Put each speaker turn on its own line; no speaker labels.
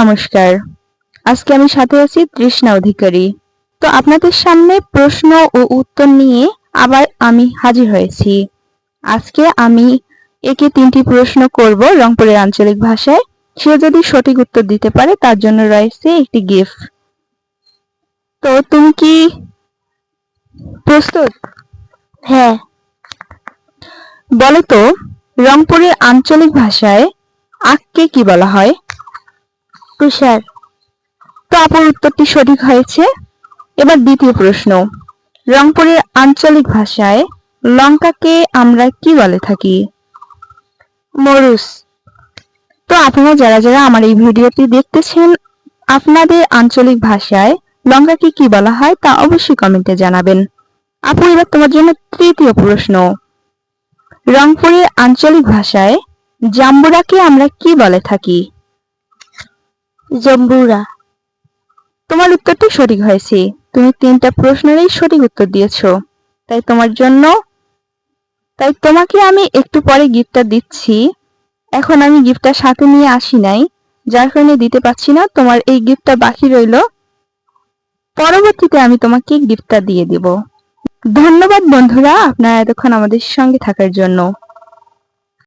নমস্কার। আজকে আমি সাথে আছি তৃষ্ণা অধিকারী। তো আপনাদের সামনে প্রশ্ন ও উত্তর নিয়ে আবার আমি হাজির হয়েছি। আজকে আমি একে তিনটি প্রশ্ন করব রংপুরের আঞ্চলিক ভাষায়। সে যদি সঠিক উত্তর দিতে পারে, তার জন্য রয়েছে একটি গিফট। তো তুমি কি প্রস্তুত?
হ্যাঁ।
বলো তো, রংপুরের আঞ্চলিক ভাষায় আখকে কি বলা হয়?
তুষার
তো আপুর উত্তরটি সঠিক হয়েছে। এবার দ্বিতীয় প্রশ্ন। রংপুরের আঞ্চলিক ভাষায় লঙ্কাকে আমরা কি বলে থাকি?
মরুস।
তো আপনারা যারা যারা আমার এই ভিডিওটি দেখতেছেন, আপনাদের আঞ্চলিক ভাষায় লঙ্কাকে কি বলা হয় তা অবশ্যই কমেন্টে জানাবেন। আপু, এবার তোমার জন্য তৃতীয় প্রশ্ন। রংপুরের আঞ্চলিক ভাষায় জাম্বুরাকে আমরা কি বলে থাকি?
জম্বুরা।
তোমার উত্তরটি সঠিক হয়েছে। তুমি তিনটা প্রশ্নেরই সঠিক উত্তর দিয়েছ। তাই তোমার জন্য, তাই তোমাকে আমি একটু পরে গিফটটা দিচ্ছি। এখন আমি গিফটটা সাথে নিয়ে আসি নাই। যার কারণে দিতে পারছি না, তোমার এই গিফটটা বাকি রইল। পরবর্তীতে আমি তোমাকে গিফটটা দিয়ে দিব। ধন্যবাদ বন্ধুরা, আপনারা এতক্ষণ আমাদের সঙ্গে থাকার জন্য।